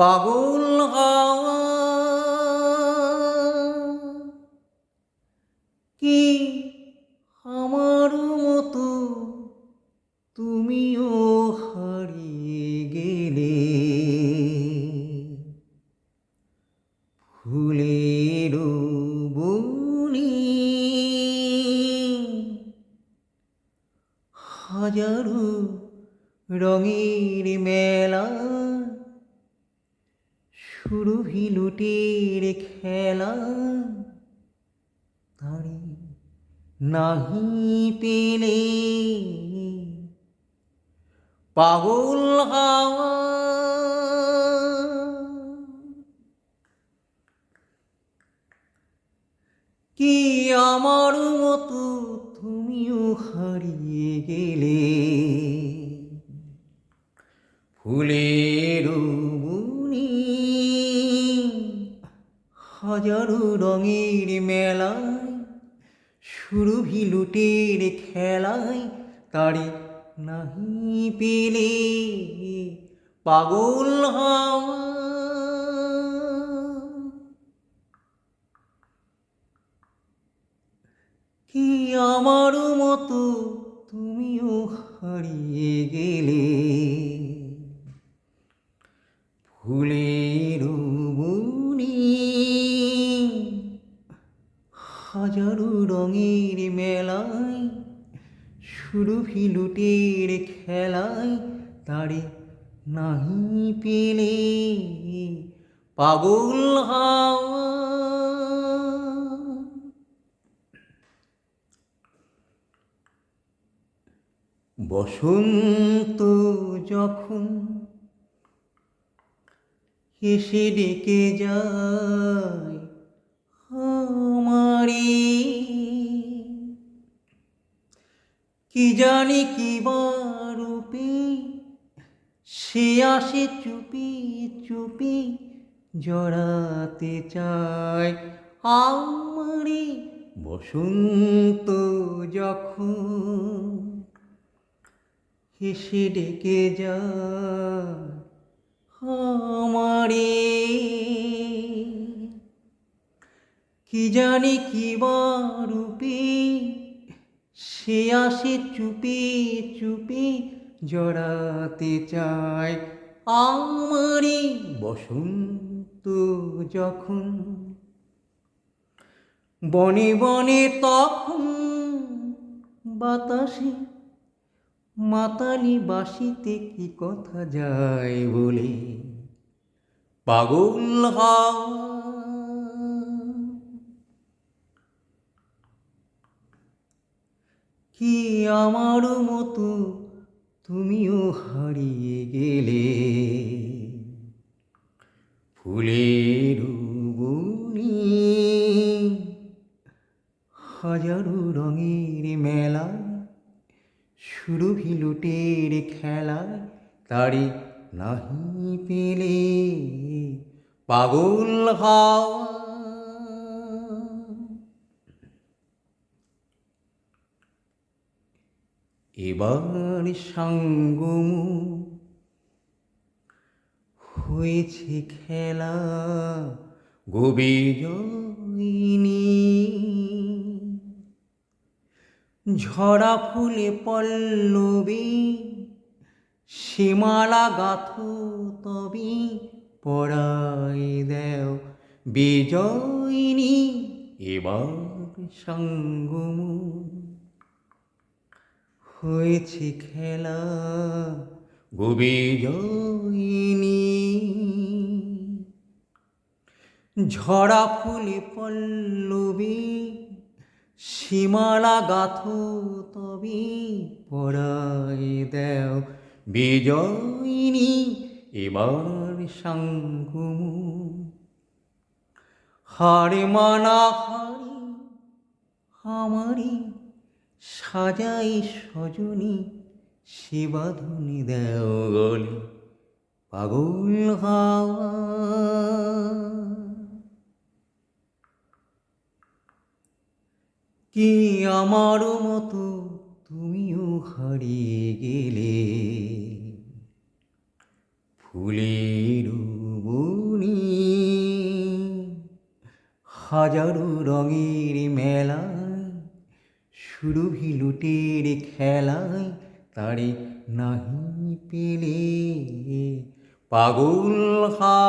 পাগল কি আমার মতো তুমিও হারিয়ে গেলে? ফুলের বনে হাজারো রঙের মেলা সুরভি লুটের খেলা। তারে নাহি পেলে পাগল হাওয়া। কি আমার মতো তুমিও হারিয়ে গেলে? ফুলের হাজারো রঙের মেলায়, সুরভি লুটের খেলায় তারে নাহি পেলে পাগল হাওয়া। কি আমার মতো তুমিও হারিয়ে গেলে? ফুলের সুরভি লুটের খেলায় তারে নাহি পেলে। পাগল বসন্ত যখন এসে ডেকে যায় কি জানি কি রূপে সে আসে চুপি চুপি জড়াতে চায়। আমারে বসন্ত যখন হেসে ডেকে যায় আমারে। কি জানি কি রূপে সে আসে চুপি চুপি জড়াতে চায়। আমারে বসন্ত যখন বনে বনে তখন বাতাসে মাতালি বাসিতে কি কথা যায় বলে? পাগল হাওয়া কি আমার মতো তুমিও হারিয়ে গেলে? ফুলের হাজারো রঙের মেলা, সুরভি লুটের খেলা তারে নাহি পেলে? পাগল হাওয়া এবার সঙ্গম হয়েছে খেলা গোবিজয়িনী ঝরা ফুলে পল্লবী, সীমালা গাথ তবি পড়াই দেও বিজয়িনী। এবার সঙ্গম হয়েছে খেলা গোবিজয়িনী ঝরা ফুলে পল্লবী সীমালা গাথ তবে পড়াই দেও বিজয়িনী, এবার সঙ্গম। হারে মানা হারি আমারি সাজাই সজনী সেবা দেও গলে পাগল হাওয়া। কি আমার মতো তুমিও হারিয়ে গেলে? ফুলের বনি হাজারো রঙের মেলা সুরভি লুটের খেলায় তারে নাহি পেলে। পাগল হা